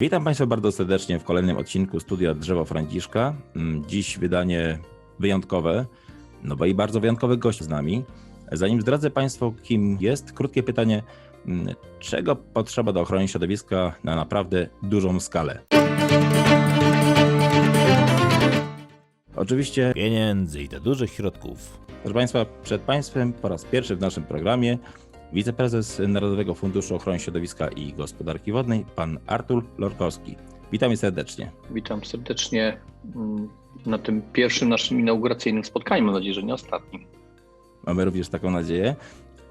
Witam Państwa bardzo serdecznie w kolejnym odcinku Studia Drzewo Franciszka. Mm, Dziś wydanie wyjątkowe, no bo i bardzo wyjątkowy gość z nami. Zanim zdradzę Państwu, kim jest, krótkie pytanie, mm, czego potrzeba do ochrony środowiska na naprawdę dużą skalę? Oczywiście pieniędzy i do dużych środków. Proszę Państwa, przed Państwem po raz pierwszy w naszym programie wiceprezes Narodowego Funduszu Ochrony Środowiska i Gospodarki Wodnej, pan Artur Lorkowski. Witamy serdecznie. Witam serdecznie mm, na tym pierwszym naszym inauguracyjnym spotkaniu. Mam nadzieję, że nie ostatnim. Mamy również taką nadzieję.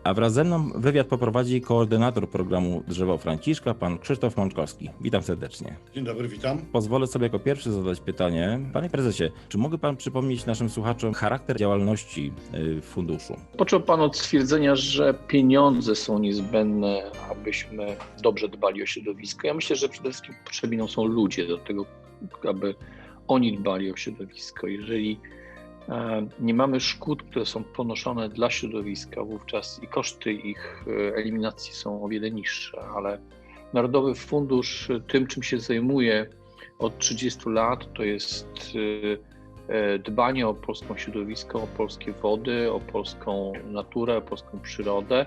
A wraz ze mną wywiad poprowadzi koordynator programu Drzewo Franciszka, pan Krzysztof Mączkowski. Witam serdecznie. Dzień dobry, witam. Pozwolę sobie jako pierwszy zadać pytanie. Panie prezesie, czy mógłby pan przypomnieć naszym słuchaczom charakter działalności y, funduszu? Począł Pan od stwierdzenia, że pieniądze są niezbędne, abyśmy dobrze dbali o środowisko. Ja myślę, że przede wszystkim potrzebni nam są ludzie do tego, aby oni dbali o środowisko. Jeżeli nie mamy szkód, które są ponoszone dla środowiska, wówczas i koszty ich e, eliminacji są o wiele niższe, ale Narodowy Fundusz e, tym, czym się zajmuje od 30 lat, to jest e, e, dbanie o polską środowisko, o polskie wody, o polską naturę, o polską przyrodę,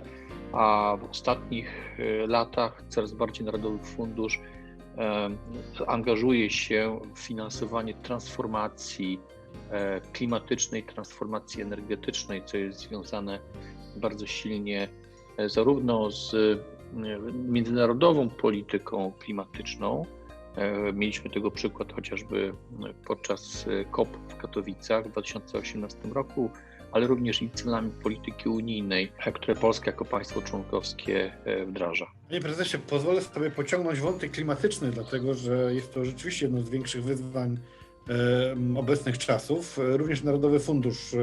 a w ostatnich e, latach coraz bardziej Narodowy Fundusz e, angażuje się w finansowanie transformacji e, klimatycznej, transformacji energetycznej, co jest związane bardzo silnie e, zarówno z e, międzynarodową polityką klimatyczną, E, Mieliśmy tego przykład chociażby podczas e, COP w Katowicach w 2018 roku, ale również i celami polityki unijnej, e, które Polska jako państwo członkowskie e, wdraża. Panie prezesie, pozwolę sobie pociągnąć wątek klimatyczny, dlatego że jest to rzeczywiście jedno z większych wyzwań e, obecnych czasów. Również Narodowy Fundusz e,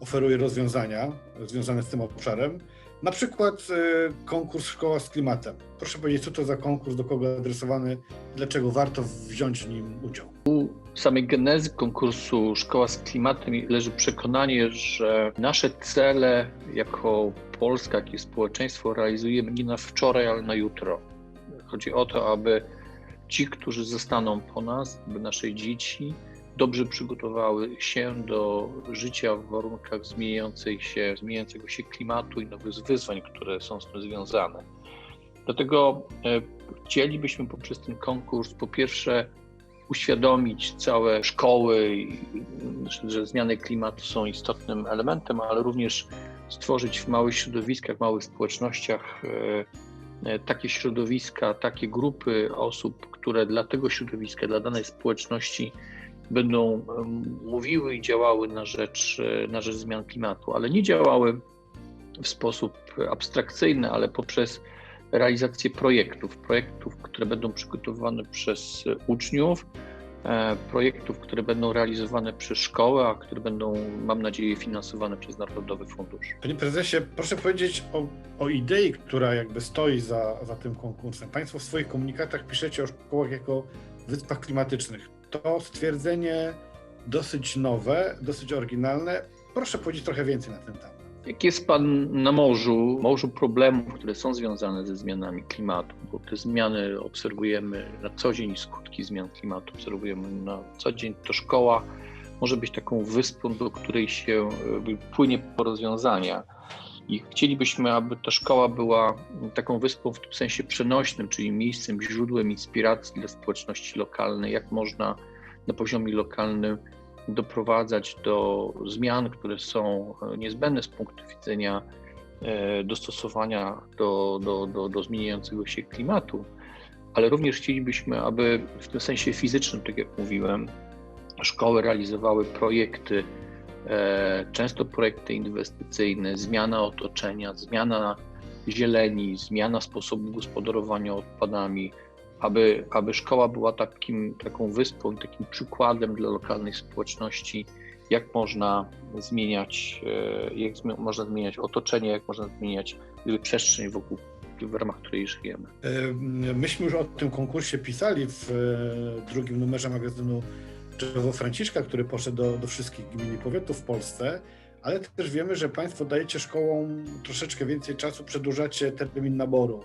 oferuje rozwiązania związane z tym obszarem. Na przykład e, konkurs Szkoła z klimatem. Proszę powiedzieć, co to za konkurs, do kogo adresowany, dlaczego warto wziąć w nim udział. U samej genezy konkursu Szkoła z Klimatem leży przekonanie, że nasze cele jako Polska, jak i społeczeństwo realizujemy nie na wczoraj, ale na jutro. Chodzi o to, aby ci, którzy zostaną po nas, aby nasze dzieci dobrze przygotowały się do życia w warunkach zmieniającej się, zmieniającego się klimatu i nowych wyzwań, które są z tym związane. Dlatego e, chcielibyśmy poprzez ten konkurs po pierwsze uświadomić całe szkoły, że zmiany klimatu są istotnym elementem, ale również stworzyć w małych środowiskach, w małych społecznościach e, e, takie środowiska, takie grupy osób, które dla tego środowiska, dla danej społeczności będą mówiły i działały na rzecz, e, na rzecz zmian klimatu, ale nie działały w sposób abstrakcyjny, ale poprzez realizację projektów, projektów, które będą przygotowywane przez uczniów, e, projektów, które będą realizowane przez szkołę, a które będą, mam nadzieję, finansowane przez Narodowy Fundusz. Panie prezesie, proszę powiedzieć o, o idei, która jakby stoi za, za tym konkursem. Państwo w swoich komunikatach piszecie o szkołach jako wyspach klimatycznych. To stwierdzenie dosyć nowe, dosyć oryginalne. Proszę powiedzieć trochę więcej na ten temat. Jak jest Pan na morzu, morzu problemów, które są związane ze zmianami klimatu, bo te zmiany obserwujemy na co dzień, skutki zmian klimatu obserwujemy na co dzień, to szkoła może być taką wyspą, do której się płynie po rozwiązania. I chcielibyśmy, aby ta szkoła była taką wyspą w tym sensie przenośnym, czyli miejscem, źródłem inspiracji dla społeczności lokalnej, jak można na poziomie lokalnym doprowadzać do zmian, które są e, niezbędne z punktu widzenia e, dostosowania do, do, do, do zmieniającego się klimatu, ale również chcielibyśmy, aby w tym sensie fizycznym, tak jak mówiłem, szkoły realizowały projekty, e, często projekty inwestycyjne, zmiana otoczenia, zmiana zieleni, zmiana sposobu gospodarowania odpadami, aby, aby szkoła była takim, taką wyspą, takim przykładem dla lokalnej społeczności, jak można zmieniać, e, jak zmi- można zmieniać otoczenie, jak można zmieniać przestrzeń wokół, w ramach której żyjemy. Myśmy już o tym konkursie pisali w e, drugim numerze magazynu Drzewo Franciszka, który poszedł do, do wszystkich gmin i powiatów w Polsce, ale też wiemy, że Państwo dajecie szkołom troszeczkę więcej czasu, przedłużacie termin naboru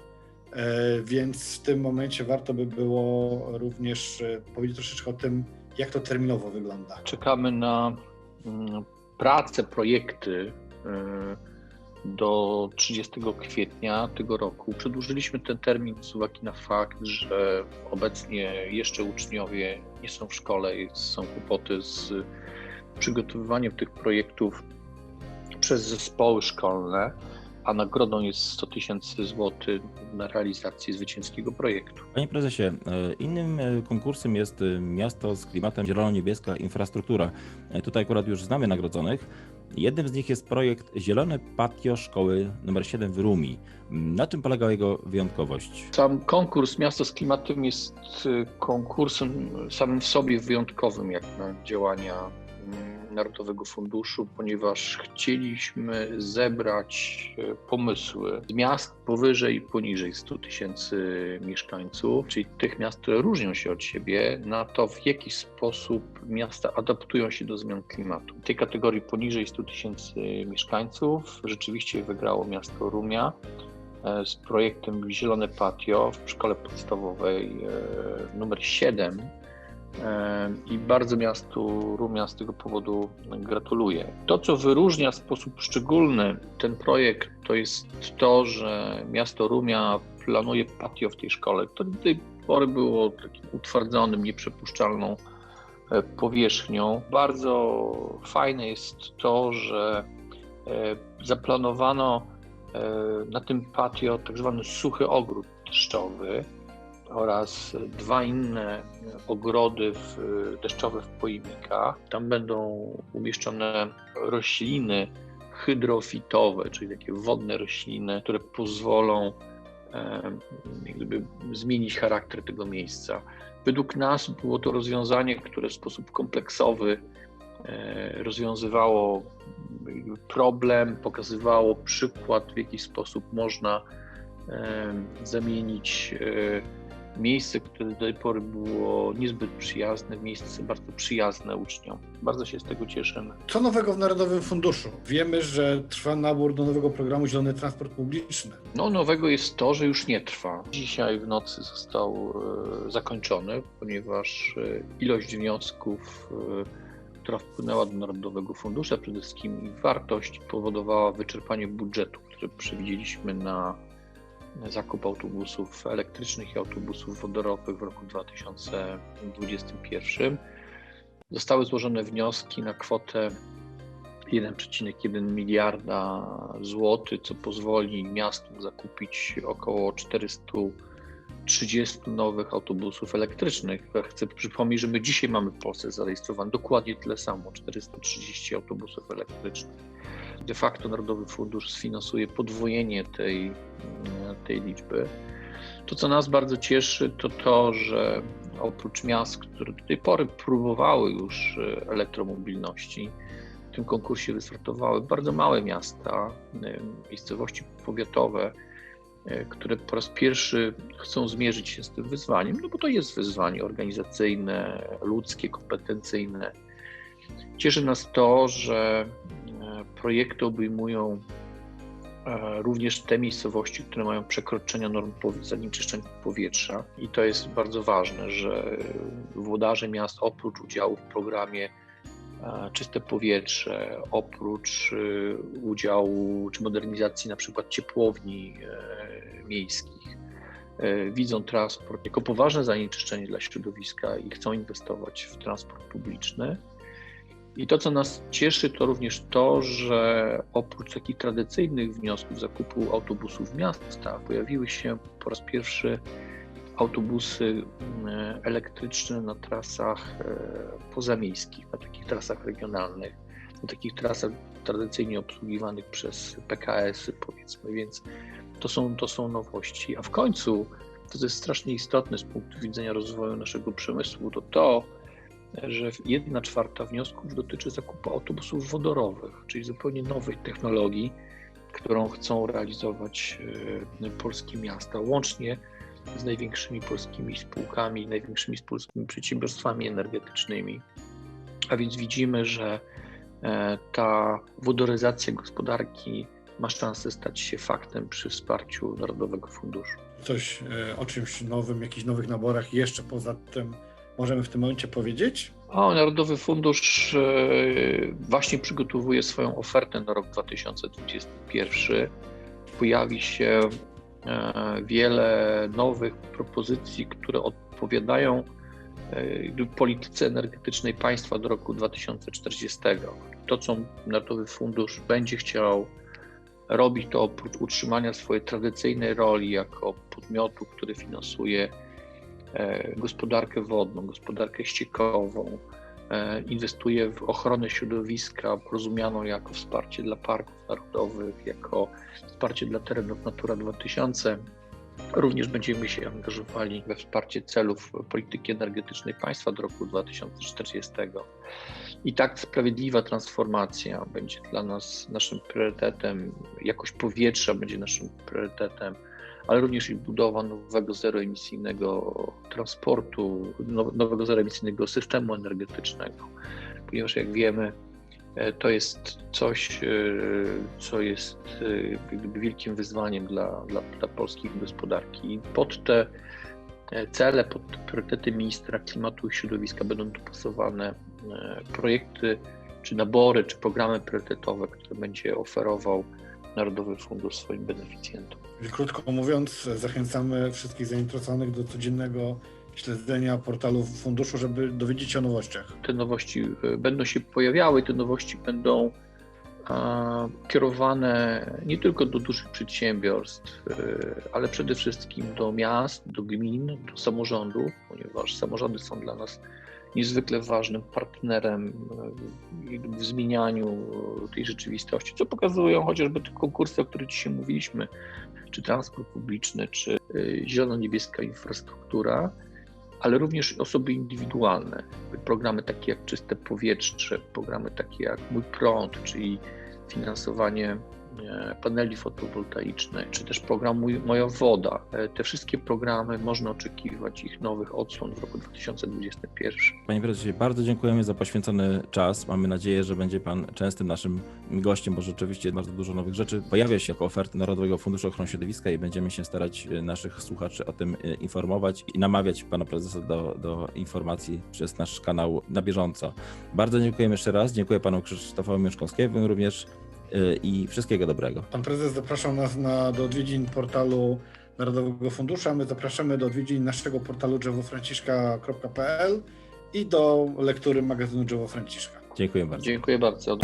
Więc w tym momencie warto by było również e, powiedzieć troszeczkę o tym, jak to terminowo wygląda. Czekamy na mm, pracę, projekty y, do 30 kwietnia tego roku. Przedłużyliśmy ten termin z uwagi na fakt, że obecnie jeszcze uczniowie nie są w szkole i są kłopoty z przygotowywaniem tych projektów przez zespoły szkolne, a nagrodą jest 100 tysięcy złotych na realizację zwycięskiego projektu. Panie prezesie, e, innym e, konkursem jest e, miasto z klimatem zielono-niebieska infrastruktura. Tutaj akurat już znamy nagrodzonych. Jednym z nich jest projekt Zielone Patio Szkoły nr 7 w Rumi. Na czym polega jego wyjątkowość? Sam konkurs Miasto z Klimatem jest konkursem samym w sobie wyjątkowym, jak na działania Narodowego Funduszu, ponieważ chcieliśmy zebrać y, pomysły z miast powyżej i poniżej 100 tysięcy mieszkańców, czyli tych miast, które różnią się od siebie, na to, w jaki sposób miasta adaptują się do zmian klimatu. W tej kategorii poniżej 100 tysięcy mieszkańców rzeczywiście wygrało miasto Rumia e, z projektem Zielone Patio w szkole podstawowej e, numer 7 E, i bardzo miastu Rumia z tego powodu gratuluję. To, co wyróżnia w sposób szczególny ten projekt, to jest to, że miasto Rumia planuje patio w tej szkole, które do tej pory było takim utwardzonym, nieprzepuszczalną e, powierzchnią. Bardzo fajne jest to, że e, zaplanowano na tym patio tak zwany suchy ogród deszczowy, oraz dwa inne ogrody w, deszczowe w pojemnikach. Tam będą umieszczone rośliny hydrofitowe, czyli takie wodne rośliny, które pozwolą zmienić charakter tego miejsca. Według nas było to rozwiązanie, które w sposób kompleksowy e, rozwiązywało problem, pokazywało przykład, w jaki sposób można zamienić e, miejsce, które do tej pory było niezbyt przyjazne, miejsce bardzo przyjazne uczniom. Bardzo się z tego cieszymy. Co nowego w Narodowym Funduszu? Wiemy, że trwa nabór do nowego programu Zielony Transport Publiczny. No, nowego jest to, że już nie trwa. Dzisiaj w nocy został e, zakończony, ponieważ e, ilość wniosków, e, która wpłynęła do Narodowego Funduszu, przede wszystkim ich wartość, powodowała wyczerpanie budżetu, który przewidzieliśmy na zakup autobusów elektrycznych i autobusów wodorowych w roku 2021. Zostały złożone wnioski na kwotę 1,1 miliarda złotych, co pozwoli miastu zakupić około 430 nowych autobusów elektrycznych. Chcę przypomnieć, że my dzisiaj mamy w Polsce zarejestrowane dokładnie tyle samo 430 autobusów elektrycznych de facto Narodowy Fundusz sfinansuje podwojenie tej, tej liczby. To, co nas bardzo cieszy, to to, że oprócz miast, które do tej pory próbowały już e, elektromobilności, w tym konkursie wystartowały bardzo małe miasta, e, miejscowości powiatowe, e, które po raz pierwszy chcą zmierzyć się z tym wyzwaniem, no bo to jest wyzwanie organizacyjne, ludzkie, kompetencyjne. Cieszy nas to, że projekty obejmują e, również te miejscowości, które mają przekroczenia norm zanieczyszczeń powietrza. I to jest bardzo ważne, że włodarze miast oprócz udziału w programie e, Czyste powietrze, oprócz e, udziału czy modernizacji na przykład ciepłowni miejskich, widzą transport jako poważne zanieczyszczenie dla środowiska i chcą inwestować w transport publiczny. I to, co nas cieszy, to również to, że oprócz takich tradycyjnych wniosków zakupu autobusów w miastach, pojawiły się po raz pierwszy autobusy e, elektryczne na trasach e, pozamiejskich, na takich trasach regionalnych, na takich trasach tradycyjnie obsługiwanych przez PKS-y, powiedzmy, więc to są, to są nowości. A w końcu, to jest strasznie istotne z punktu widzenia rozwoju naszego przemysłu, to to, że jedna czwarta wniosków dotyczy zakupu autobusów wodorowych, czyli zupełnie nowej technologii, którą chcą realizować e, polskie miasta, łącznie z największymi polskimi spółkami, największymi polskimi przedsiębiorstwami energetycznymi. A więc widzimy, że e, ta wodoryzacja gospodarki ma szansę stać się faktem przy wsparciu Narodowego Funduszu. coś e, o czymś nowym, jakichś nowych naborach jeszcze poza tym możemy w tym momencie powiedzieć? O, Narodowy Fundusz e, właśnie przygotowuje swoją ofertę na rok 2021. Pojawi się e, wiele nowych propozycji, które odpowiadają e, polityce energetycznej państwa do roku 2040. To, co Narodowy Fundusz będzie chciał robić, to oprócz utrzymania swojej tradycyjnej roli jako podmiotu, który finansuje gospodarkę wodną, gospodarkę ściekową, e, inwestuje w ochronę środowiska, rozumianą jako wsparcie dla parków narodowych, jako wsparcie dla terenów Natura 2000. Również będziemy się angażowali we wsparcie celów polityki energetycznej państwa do roku 2040. I tak sprawiedliwa transformacja będzie dla nas naszym priorytetem, jakość powietrza będzie naszym priorytetem, ale również i budowa nowego zeroemisyjnego transportu, now- nowego zeroemisyjnego systemu energetycznego, ponieważ jak wiemy, e, to jest coś, e, co jest e, wielkim wyzwaniem dla, dla, dla polskiej gospodarki. I pod te cele, pod te priorytety ministra klimatu i środowiska będą dopasowane projekty, czy nabory, czy programy priorytetowe, które będzie oferował Narodowy Fundusz swoim beneficjentom. Krótko mówiąc, zachęcamy wszystkich zainteresowanych do codziennego śledzenia portalu funduszu, żeby dowiedzieć się o nowościach. te nowości e, będą się pojawiały, te nowości będą a, kierowane nie tylko do dużych przedsiębiorstw, e, ale przede wszystkim do miast, do gmin, do samorządów, ponieważ samorządy są dla nas niezwykle ważnym partnerem e, w zmienianiu tej rzeczywistości, co pokazują chociażby te konkursy, o których dzisiaj mówiliśmy, czy transport publiczny, czy e, zielono-niebieska infrastruktura ale również osoby indywidualne. Programy takie jak Czyste Powietrze, programy takie jak Mój Prąd, czyli finansowanie e, paneli fotowoltaicznych, czy też program Moja Woda. E, Te wszystkie programy można oczekiwać ich nowych odsłon w roku 2021. Panie prezesie, bardzo dziękujemy za poświęcony czas. Mamy nadzieję, że będzie pan częstym naszym gościem, bo rzeczywiście bardzo dużo nowych rzeczy pojawia się jako oferty Narodowego Funduszu Ochrony Środowiska i będziemy się starać e, naszych słuchaczy o tym e, informować i namawiać pana prezesa do, do informacji przez nasz kanał na bieżąco. Bardzo dziękujemy jeszcze raz. Dziękuję panu Krzysztofowi Mieszkowskiemu również e, i wszystkiego dobrego. Pan prezes zapraszał nas na, do odwiedzin portalu Narodowego Funduszu, a my zapraszamy do odwiedzin naszego portalu drzewofranciszka.pl i do lektury magazynu Drzewo Franciszka. Dziękuję bardzo. Dziękuję bardzo.